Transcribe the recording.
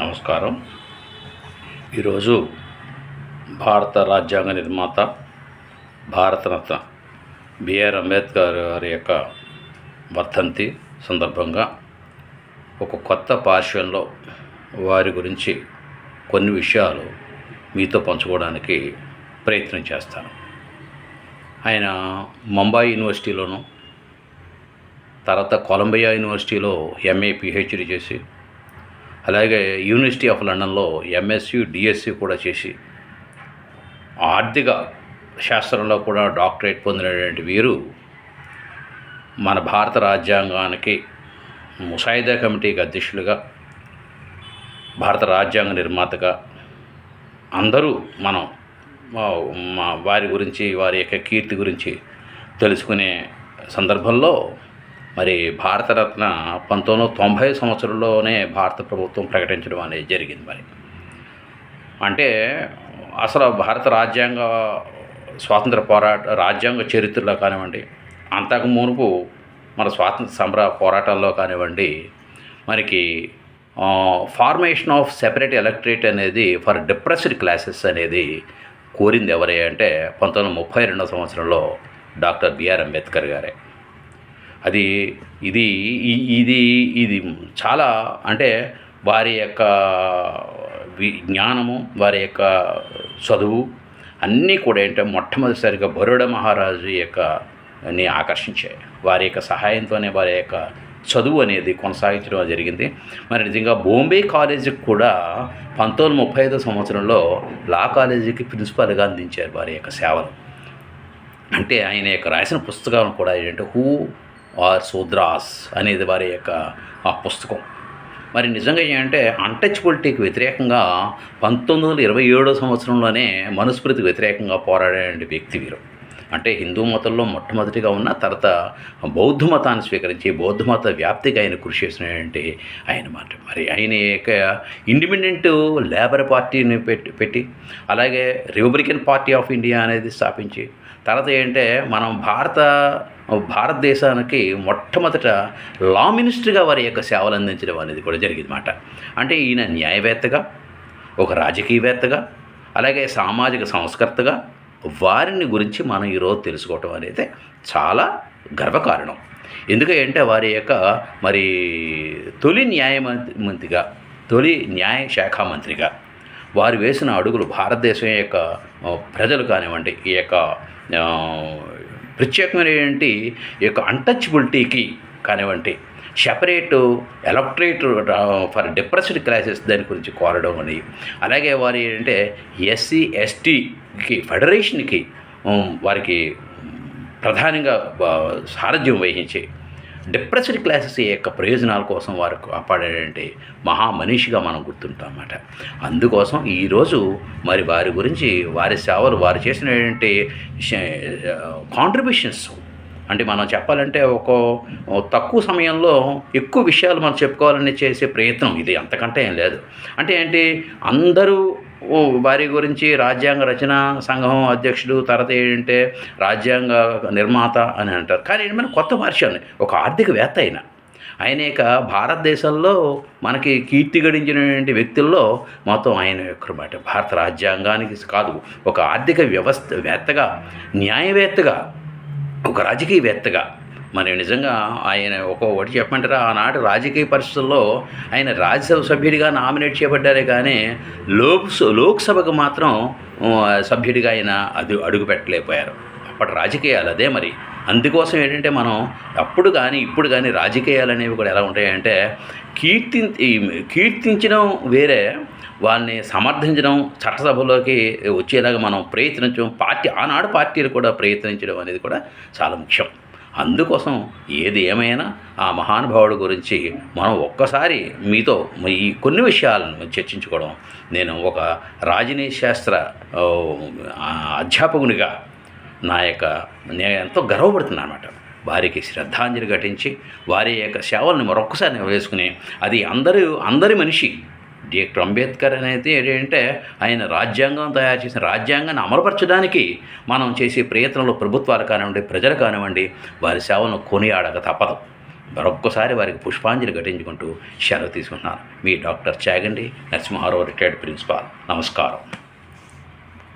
నమస్కారం. ఈరోజు భారత రాజ్యాంగ నిర్మాత భారతరత్న బిఆర్ అంబేద్కర్ గారి యొక్క వర్ధంతి సందర్భంగా ఒక కొత్త పార్శ్వంలో వారి గురించి కొన్ని విషయాలు మీతో పంచుకోవడానికి ప్రయత్నం చేస్తాను. ఆయన ముంబై యూనివర్సిటీలోను తర్వాత కొలంబియా యూనివర్సిటీలో ఎంఏ పిహెచ్డి చేసి అలాగే యూనివర్సిటీ ఆఫ్ లండన్లో ఎంఎస్యు డిఎస్సి కూడా చేసి ఆర్థిక శాస్త్రంలో కూడా డాక్టరేట్ పొందినటువంటి వీరు మన భారత రాజ్యాంగానికి ముసాయిదా కమిటీకి అధ్యక్షులుగా భారత రాజ్యాంగ నిర్మాతగా అందరూ మనం వారి గురించి వారి యొక్క కీర్తి గురించి తెలుసుకునే సందర్భంలో మరి భారతరత్న పంతొమ్మిది వందల తొంభై సంవత్సరంలోనే భారత ప్రభుత్వం ప్రకటించడం అనేది జరిగింది మరి. అంటే అసలు భారత రాజ్యాంగ స్వాతంత్ర పోరాట రాజ్యాంగ చరిత్రలో కానివ్వండి అంతకు మునుపు మన స్వాతంత్ర సంబర పోరాటాల్లో కానివ్వండి మనకి ఫార్మేషన్ ఆఫ్ సెపరేట్ ఎలక్ట్రేట్ అనేది ఫర్ డిప్రెస్డ్ క్లాసెస్ అనేది కోరింది ఎవరే అంటే పంతొమ్మిది వందల ముప్పై రెండవ సంవత్సరంలో డాక్టర్ బిఆర్ అంబేద్కర్ గారే. అది ఇది ఈ- ఇది ఇది చాలా అంటే వారి యొక్క జ్ఞానము వారి యొక్క చదువు అన్నీ కూడా ఏంటంటే మొట్టమొదటిసారిగా బరుడ మహారాజు యొక్క ని ఆకర్షించాయి. వారి యొక్క సహాయంతోనే వారి యొక్క చదువు అనేది కొనసాగించడం జరిగింది. మరి నిజంగా బాంబే కాలేజీకి కూడా పంతొమ్మిది ముప్పై ఐదో సంవత్సరంలో లా కాలేజీకి ప్రిన్సిపాల్గా అందించారు వారి యొక్క సేవలు. అంటే ఆయన యొక్క రాసిన పుస్తకాలను కూడా ఏంటంటే హూ ఆర్ సూద్రాస్ అనేది వారి యొక్క ఆ పుస్తకం. మరి నిజంగా ఏంటంటే అన్టచబిలిటీకి వ్యతిరేకంగా పంతొమ్మిది వందల ఇరవై ఏడో సంవత్సరంలోనే మనుస్మృతికి వ్యతిరేకంగా పోరాడే వ్యక్తి వీరు. అంటే హిందూ మతంలో మొట్టమొదటిగా ఉన్న తర్వాత బౌద్ధ మతాన్ని స్వీకరించి బౌద్ధ మత వ్యాప్తికి ఆయన కృషి చేసినటువంటి ఆయన మాట. మరి ఆయన యొక్క ఇండిపెండెంట్ లేబర్ పార్టీని పెట్టి పెట్టి అలాగే రిపబ్లికన్ పార్టీ ఆఫ్ ఇండియా అనేది స్థాపించి తర్వాత ఏంటంటే మనం భారత భారతదేశానికి మొట్టమొదట లా మినిస్టర్గా వారి యొక్క సేవలు అందించడం అనేది కూడా జరిగింది అంటే ఈయన న్యాయవేత్తగా ఒక రాజకీయవేత్తగా అలాగే సామాజిక సంస్కర్తగా వారిని గురించి మనం ఈరోజు తెలుసుకోవటం అనేది చాలా గర్వకారణం. ఎందుకంటే వారి యొక్క మరి తొలి న్యాయమంత్రిగా తొలి న్యాయ శాఖ మంత్రిగా వారు వేసిన అడుగులు భారతదేశం యొక్క ప్రజలు కానివ్వండి ఈ యొక్క ఆ, ప్రత్యేకమైనటువంటి ఈ యొక్క అన్టచబిలిటీకి కానివ్వండి separate electorate for depressed classes దాని గురించి కోరడం అని అలాగే వారు ఏంటంటే ఎస్సీ ఎస్టీకి ఫెడరేషన్కి వారికి ప్రధానంగా సారథ్యం వహించి డిప్రెస్డ్ క్లాసెస్ యొక్క ప్రయోజనాల కోసం వారు కాపాడేటువంటి మహామనిషిగా మనం గుర్తుంటాం అన్నమాట. అందుకోసం ఈరోజు మరి వారి గురించి వారి సేవలు వారు చేసినటువంటి కాంట్రిబ్యూషన్స్ అంటే మనం చెప్పాలంటే ఒక తక్కువ సమయంలో ఎక్కువ విషయాలు మనం చెప్పుకోవాలని చేసే ప్రయత్నం ఇది. అంతకంటే ఏం లేదు. అంటే ఏంటి? అందరూ వారి గురించి రాజ్యాంగ రచన సంఘం అధ్యక్షుడు తర్వాత ఏంటంటే రాజ్యాంగ నిర్మాత అని అంటారు. కానీ ఏంటి? మన కొత్త మనిషి ఒక ఆర్థికవేత్త అయిన ఆయనేక భారతదేశంలో మనకి కీర్తి గడించినటువంటి వ్యక్తుల్లో మొత్తం ఆయన యొక్క భారత రాజ్యాంగానికి కాదు ఒక ఆర్థిక వ్యవస్థ వేత్తగా న్యాయవేత్తగా ఒక రాజకీయవేత్తగా. మరి నిజంగా ఆయన ఒక్కొక్కటి ఒకటి చెప్పమంటారా? ఆనాటి రాజకీయ పరిస్థితుల్లో ఆయన రాజ్యసభ సభ్యుడిగా నామినేట్ చేయబడ్డారే కానీ లోక్ లోక్సభకు మాత్రం సభ్యుడిగా ఆయన అది అడుగు పెట్టలేకపోయారు. అప్పటి రాజకీయాలు అదే మరి. అందుకోసం ఏంటంటే మనం అప్పుడు కానీ ఇప్పుడు కానీ రాజకీయాలు అనేవి కూడా ఎలా ఉంటాయంటే కీర్తి ఈ కీర్తించడం వేరే వాళ్ళని సమర్థించడం చట్టసభలోకి వచ్చేలాగా మనం ప్రయత్నించడం పార్టీ ఆనాడు పార్టీలు కూడా ప్రయత్నించడం అనేది కూడా చాలా ముఖ్యం. అందుకోసం ఏది ఏమైనా ఆ మహానుభావుడు గురించి మనం ఒక్కసారి మీతో ఈ కొన్ని విషయాలను చర్చించుకోవడం. నేను ఒక రాజనీయ శాస్త్ర అధ్యాపకునిగా నా యొక్క నేను ఎంతో గర్వపడుతున్నాను అనమాట వారికి శ్రద్ధాంజలి ఘటించి వారి యొక్క సేవలను మరొకసారి వేసుకుని అది అందరూ అందరి మనిషి డాక్టర్ అంబేద్కర్ అనేది ఏంటంటే ఆయన రాజ్యాంగం తయారు చేసిన రాజ్యాంగాన్ని అమలుపరచడానికి మనం చేసే ప్రయత్నంలో ప్రభుత్వాలు కానివ్వండి ప్రజలు కానివ్వండి వారి సేవలను కొనియాడక తప్పదు. మరొక్కసారి వారికి పుష్పాంజలి ఘటించుకుంటూ సెలవు తీసుకుంటున్నాను. మీ doctor Chagandi Narasimharao retired principal. నమస్కారం.